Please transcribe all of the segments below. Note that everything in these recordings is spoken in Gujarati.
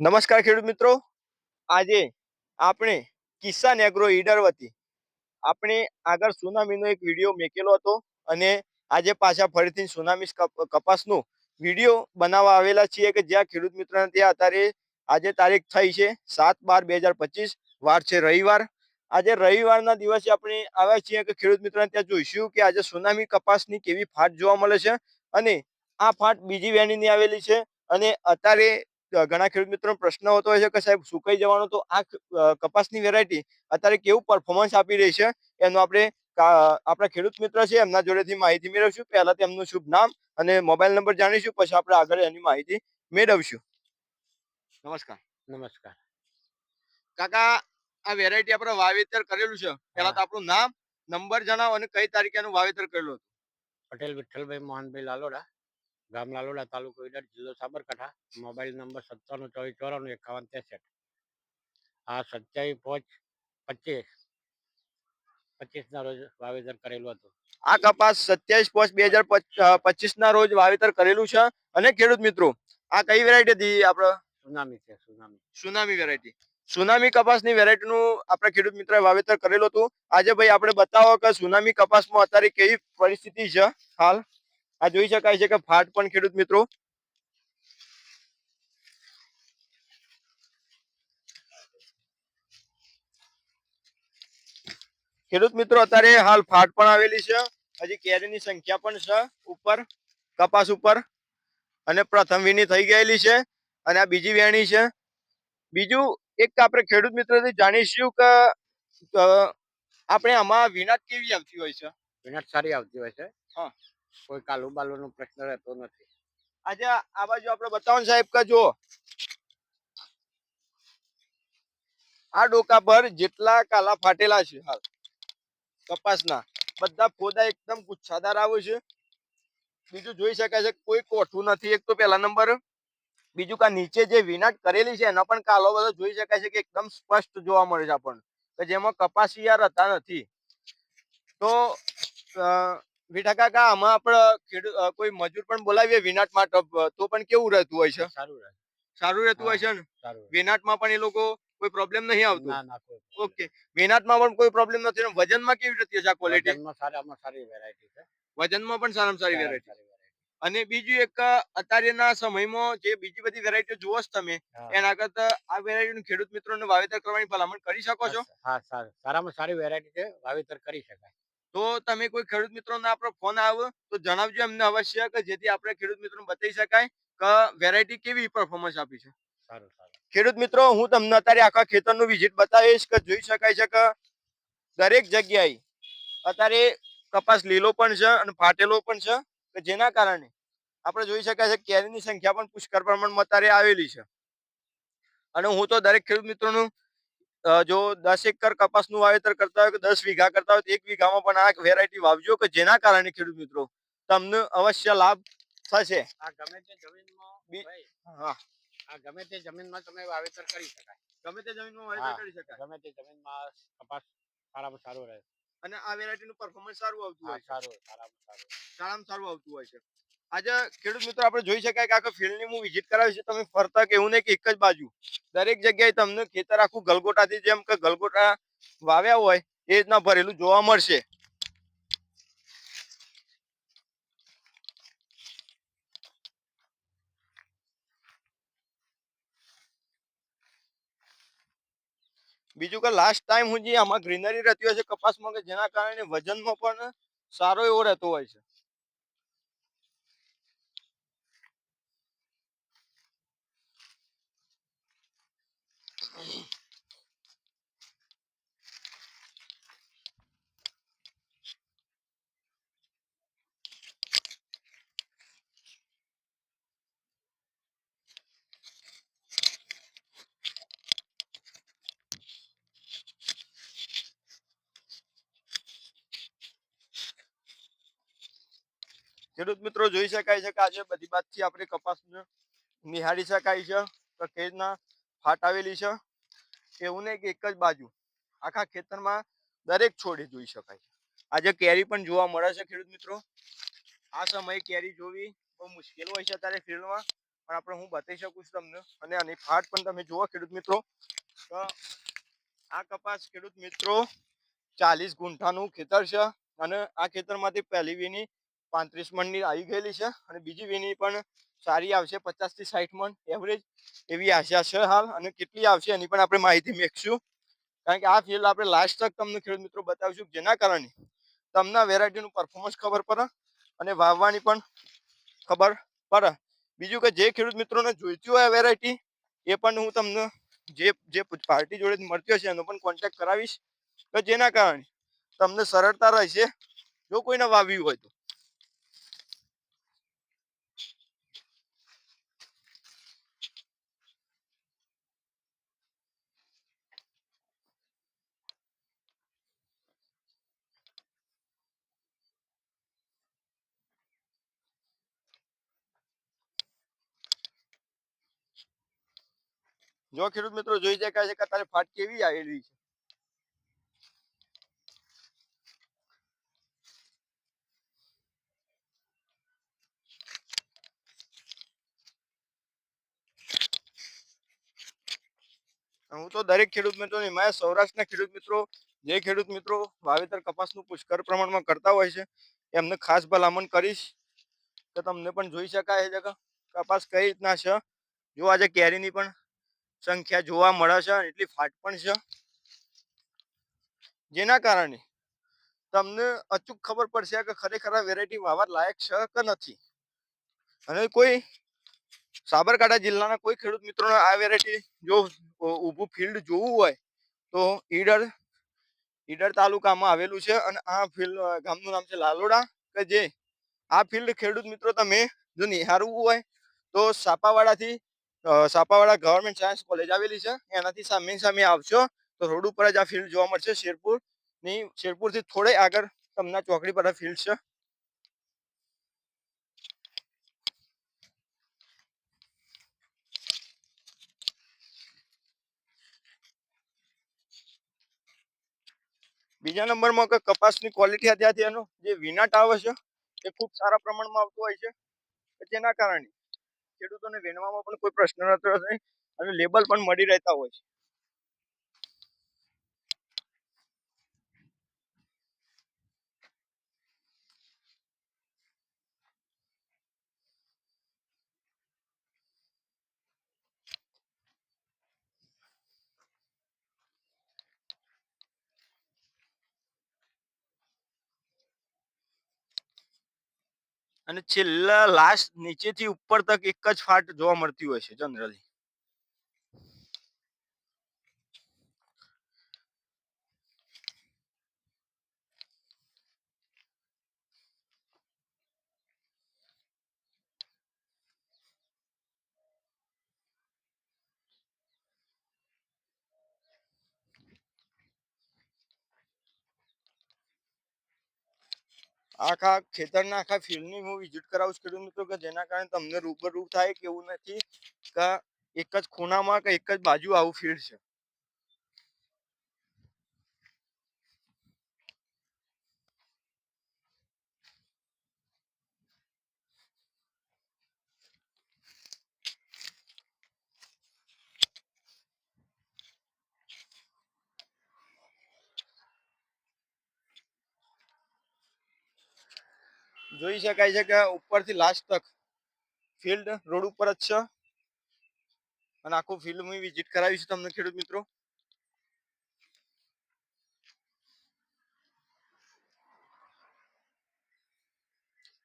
નમસ્કાર ખેડૂત મિત્રો. આજે આપણે કિસાન એગ્રો ઈડર વતી આપણે આગળ સુનામીનો એક વીડિયો મેકેલો હતો અને આજે પાછા ફરીથી સુનામી કપાસનો વીડિયો બનાવવા આવેલા છીએ કે જ્યાં ખેડૂત મિત્રોને ત્યાં અત્યારે આજે તારીખ થઈ છે સાત બાર બે હજાર પચીસ, વાર છે રવિવાર. આજે રવિવારના દિવસે આપણે આવ્યા છીએ કે ખેડૂત મિત્રોને ત્યાં જોઈશું કે આજે સુનામી કપાસની કેવી ફાટ જોવા મળે છે અને આ ફાટ બીજી વેણીની આવેલી છે અને અત્યારે ઘણા ખેડૂત મિત્રોનો પ્રશ્ન હોતો હોય છે કે સાહેબ સુકાઈ જવાનો તો આ કપાસની વેરાયટી અત્યારે કેવું પરફોર્મન્સ આપી રહી છે? એનું આપણે આપણા ખેડૂત મિત્ર છે એમના જોડેથી માહિતી મેળવશું. પહેલા તેમનું શુભ નામ અને મોબાઈલ નંબર જાણીશું. પછી આપણે આગળ એની માહિતી મેળવશું. નમસ્કાર. નમસ્કાર. કાકા આ વેરાયટી આપણે વાવેતર કરેલું છે. પહેલા તો આપણું નામ નંબર જણાવો અને કઈ તારીખે એનું વાવેતર કરેલું હતું? પટેલ વિઠ્ઠલભાઈ મોહનભાઈ લાલોડા. ગામ લાલોડા તાલુકો ઈડર જિલ્લો સાબરકાંઠા. મોબાઈલ નંબર સત્તાણું ચોવીસ ચોરાણું એકાવન ત્રેસઠ. આ સત્યાવીસ પોચ પચીસ. પચીસના રોજ વાવેતર કરેલું હતું. આ કપાસ સત્યાવીસ પોચ બે હજાર પચીસ ના રોજ વાવેતર કરેલું છે અને ખેડૂત મિત્રો આ કઈ વેરાયટી હતી આપણે સુનામી છે સુનામી. સુનામી વેરાયટી સુનામી કપાસની વેરાયટીનું આપણે ખેડૂત મિત્ર વાવેતર કરેલું હતું. આજે ભાઈ આપણે બતાવો કે સુનામી કપાસમાં અત્યારે કેવી પરિસ્થિતિ છે હાલ? આ જોઈ શકાય છે કે ફાટ પણ ખેડૂત મિત્રો ખેડૂત મિત્રો અત્યારે હાલ ફાટ પણ આવેલી છે. હજી કેરીની સંખ્યા પણ છે ઉપર કપાસ ઉપર અને પ્રથમ વીણી થઈ ગયેલી છે અને આ બીજી વેણી છે. બીજું એક આપણે ખેડૂત મિત્રથી જાણીશું કે આપણે આમાં વિનાટ કેવી આવતી હોય છે? વિનાટ સારી આવતી હોય છે. હા. કોઈ કાલુ બાલુનો પ્રશ્ન રહેતો નથી. આજે આ બાજુ આપણે બતાવો સાહેબ કે જો આ ડોકા પર જેટલા કાલા ફાટેલા છે હાલ, કપાસના, બધા ફોદા એકદમ ગુચ્છાદાર આવે છે. બીજું જોઈ શકાય છે કોઈ કોઠું નથી. એક તો પહેલા નંબર, બીજું કા નીચે જે વિનાટ કરેલી છે એના પણ કાલો બધો જોઈ શકાય છે કે એકદમ સ્પષ્ટ જોવા મળે છે આપણને, કે જેમાં કપાસિયાર હતા નથી. તો વિઠા કાકા આમાં આપણે ખેડૂત કોઈ મજૂર પણ બોલાવીએ વિનાટ માટે તો પણ કેવું રહેતું હોય છે? સારું રહે. સારું રહેતું હોય છે ને. વિનાટમાં પણ એ લોકો કોઈ પ્રોબ્લેમ નહીં આવતું. ઓકે. વિનાટમાં પણ કોઈ પ્રોબ્લેમ નથી અને વજનમાં કેવી રીતે છે આ ક્વોલિટી સારામાં સારી વેરાયટી છે. વજનમાં પણ સારામાં સારી વેરાયટી અને બીજું એક અત્યારના સમયમાં જે બીજી બધી વેરાયટીઓ જુઓ છો તમે એના કરતા આ વેરાયટી ખેડૂત મિત્રોને વાવેતર કરવાની ભલામણ કરી શકો છો? હા સારું. સારામાં સારી વેરાયટી છે વાવેતર કરી શકાય. તો તમે કોઈ ખેડૂત મિત્રોને આપણો ફોન આવો તો જણાવજો એમને અવશ્ય કે જેથી આપણે ખેડૂત મિત્રોને બતાવી શકાય કે વેરાયટી કેવી પરફોર્મન્સ આપી છે. ખેડૂત મિત્રો હું તમને અત્યારે આખા ખેતરનું વિઝિટ બતાવીશ કે જોઈ શકાય છે કે દરેક જગ્યાએ અત્યારે કપાસ લીલો પણ છે અને ફાટેલો પણ છે કે જેના કારણે આપણે જોઈ શકાય છે કે કેરીની સંખ્યા પણ પુષ્કળ પ્રમાણમાં અત્યારે આવેલી છે. અને હું તો દરેક ખેડૂત મિત્રોનું જો દસ એકર કપાસનું વાવેતર કરતા હોય કે દસ વીઘા કરતા હોય તો એક વીઘામાં પણ આ વેરાયટી વાવજો કે જેના કારણે ખેડૂત મિત્રો તમને અવશ્ય લાભ થશે. આ ગમે તે જમીનમાં હા. આ ગમે તે જમીનમાં તમે વાવેતર કરી શકાય. ગમે તે જમીનમાં વાવેતર કરી શકાય. ગમે તે જમીનમાં કપાસ સારામાં સારું રહે. અને આ વેરાયટીનું પરફોર્મન્સ સારું આવતું હોય સારું સારામાં સારું. સારામાં સારું આવતું હોય છે. આજે ખેડૂત મિત્રો, આપણે જોઈ શકાય કે આખા ફિલ્ડની હું વિઝિટ કરાવીશ તમે ફરતા કે એવું નહીં કે એક જ બાજુ. દરેક જગ્યાએ તમને ખેતર આખું ગલગોટાથી જેમ કે ગલગોટા વાવ્યા હોય, એ રીતના ભરેલું જોવા મળશે. બીજું કે લાસ્ટ ટાઈમ હું જે આમાં ગ્રીનરી રહેતી હોય છે, કપાસમાં કે જેના કારણે વજનમાં પણ સારો એવો રહેતો હોય છે. ખેડૂત મિત્રો જોઈ શકાય છે કે આજે બધી બાજુથી આપણે કપાસને નિહાળી શકાય છે તો કઈ ફાટ આવેલી છે એવું નહીં કે એક જ બાજુ. આખા ખેતરમાં દરેક છોડે જોઈ શકાય છે. આજે કેરી પણ જોવા મળે છે ખેડૂત મિત્રો. આ સમયે કેરી જોવી બહુ મુશ્કેલ હોય છે અત્યારે ફિલ્ડમાં. પણ આપણે હું બતાવી શકું છું તમને અને આની ફાટ પણ તમે જુઓ ખેડૂત મિત્રો. તો આ કપાસ ખેડૂત મિત્રો ચાલીસ ગુંઠાનું ખેતર છે અને આ ખેતરમાંથી પહેલી વીણી પાંત્રીસ મણની આવી ગયેલી છે અને બીજી વીણી પણ સારી આવશે પચાસથી સાઠ મણ એવરેજ એવી આશા છે હાલ અને કેટલી આવશે એની પણ આપણે માહિતી મેળવીશું. કારણ કે આ ફિલ્ડ આપણે લાસ્ટ તક તમને ખેડૂત મિત્રો બતાવીશું જેના કારણે તમને વેરાયટીનું પરફોર્મન્સ ખબર પડે અને વાવવાની પણ ખબર પડે. બીજું કે જે ખેડૂત મિત્રોને જોઈતી હોય વેરાયટી એ પણ હું તમને જે જે પાર્ટી જોડે મળતી હશે એનો પણ કોન્ટેક્ટ કરાવીશ. કે જેના કારણે તમને સરળતા રહેશે જો કોઈને વાવ્યું હોય તો. જો ખેડૂત મિત્રો જોઈ શકાય છે કે તારે ફાટ કેવી આવેલી છે. હું તો દરેક ખેડૂત મિત્રો મારા સૌરાષ્ટ્રના ખેડૂત મિત્રો, જે ખેડૂત મિત્રો વાવેતર કપાસનું પુષ્કળ પ્રમાણમાં કરતા હોય છે, એમને ખાસ ભલામણ કરીશ કે તમને પણ જોઈ શકાય છે કે કપાસ કઈ રીતના છે? જો આજે કેરીની પણ સંખ્યા જોવા મળે છે એટલી ફાટ પણ છે. જેના કારણે તમને અચૂક ખબર પડશે કે ખરેખર વેરાયટી વાવવા લાયક છે કે નથી. અને કોઈ સાબરકાંઠા જિલ્લાના કોઈ ખેડૂત મિત્રોને આ વેરાયટી જો ઊભું ફિલ્ડ જોવું હોય તો ઈડર ઈડર તાલુકામાં આવેલું છે અને આ ફિલ્ડ ગામનું નામ છે લાલોડા કે જે આ ફિલ્ડ ખેડૂત મિત્રો તમે જો નિહાળવું હોય તો સાપાવાડાથી સાપાવાડા ગવર્મેન્ટ સાયન્સ કોલેજ આવેલી છે. એનાથી સામે સામે આવશો તો રોડ ઉપર જ આ ફિલ્ડ જોવા મળશે. શેરપુરની શેરપુરથી થોડે આગળ તમને ચોકડી પર ફિલ્ડ છે. બીજા નંબરમાં કે કપાસની ક્વોલિટી અત્યારથી એનો જે વિનાટ આવે છે, એ ખૂબ સારા પ્રમાણમાં આવતું હોય છે. જેના કારણે ખેડૂતોને વેણવામાં પણ કોઈ પ્રશ્ન રહેતો નથી અને લેબલ પણ મળી રહેતા હોય છે. અને છેલ્લા લાસ્ટ નીચેથી ઉપર તક એક જ ફાટ જોવા મળતી હોય છે જનરલી આખા ખેતરના આખા ફિલ્ડની હું વિઝિટ કરાવું છું ખેડૂત મિત્રો કે જેના કારણે તમને રૂબરૂ થાય કે એવું નથી કે એક જ ખૂણામાં કે એક જ બાજુ આવું ફિલ્ડ છે. જોઈ શકાય છે કે ઉપરથી લાસ્ટ તક ફિલ્ડ રોડ ઉપર જ છે. અને આખું ફિલ્ડ હું વિઝિટ કરાવીશ તમને ખેડૂત મિત્રો.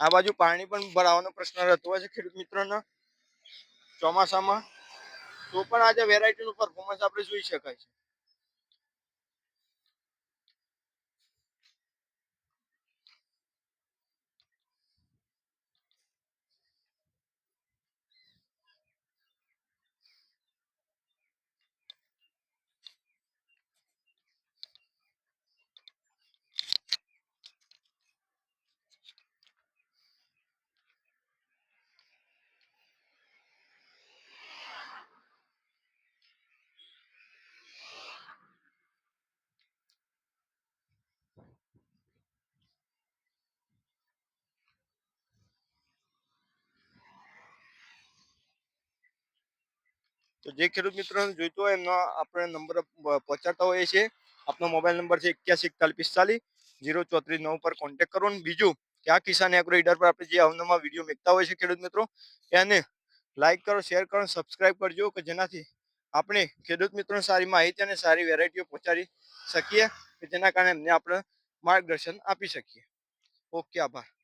આ બાજુ પાણી પણ ભરાવાનો પ્રશ્ન રહેતો હોય છે ખેડૂત મિત્રોના. ચોમાસામાં તો પણ આજે વેરાયટીનું પરફોર્મન્સ આપણે જોઈ શકાય છે. તો જે ખેડૂત મિત્રોને જોઈતો હોય એમનો આપણે નંબર પહોંચાડતા હોઈએ છીએ. આપનો મોબાઈલ નંબર છે એક્યાસી એકતાલીસ પિસ્તાલીસ, જીરો ચોત્રીસ નવ પર કોન્ટેક્ટ કરો. અને બીજું કે આ કિસાન એગ્રો ઈડર પર આપણે જે અવનવા વીડિયો મેકતા હોય છે ખેડૂત મિત્રો, એને લાઇક કરો, શેર કરો સબસ્ક્રાઇબ કરજો કે જેનાથી આપણે ખેડૂત મિત્રોને સારી માહિતી અને સારી વેરાયટીઓ પહોંચાડી શકીએ કે જેના કારણે એમને આપણે માર્ગદર્શન આપી શકીએ. ઓકે, આભાર.